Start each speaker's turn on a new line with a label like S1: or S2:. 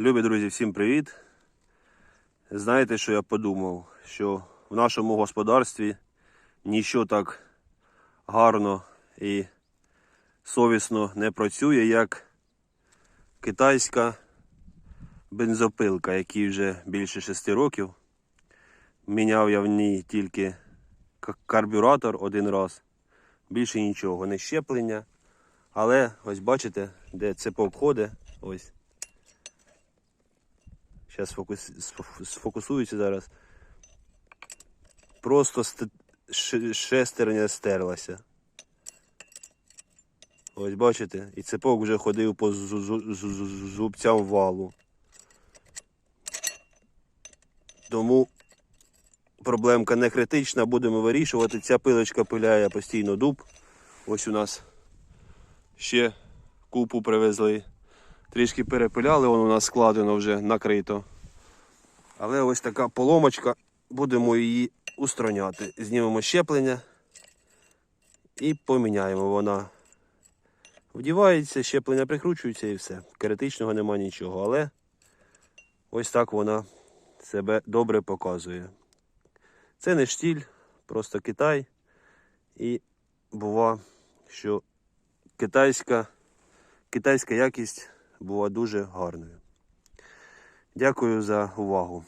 S1: Любі друзі, всім привіт. Знаєте, що я подумав? Що в нашому господарстві ніщо так гарно і совісно не працює, як китайська бензопилка, якій вже більше 6 років. Міняв я в ній тільки карбюратор один раз. Більше нічого, не щеплення. Але ось бачите, де цепок ходить. Ось. Зараз сфокус... сфо- сфокусується зараз. Просто ст... шестерня стерлася. Ось бачите, і цепок вже ходив по зу- зу- зу- зу- зубцям валу. Тому проблемка не критична, будемо вирішувати. Ця пилочка пиляє постійно дуб. Ось у нас ще купу привезли. Трішки перепиляли, воно у нас складено вже накрито. Але ось така поломочка, будемо її устраняти. Знімемо щеплення і поміняємо. Вона вдівається, щеплення прикручується і все. Критичного нема нічого. Але ось так вона себе добре показує. Це не штіль, просто Китай. І бува, що китайська, китайська якість була дуже гарною. Дякую за увагу.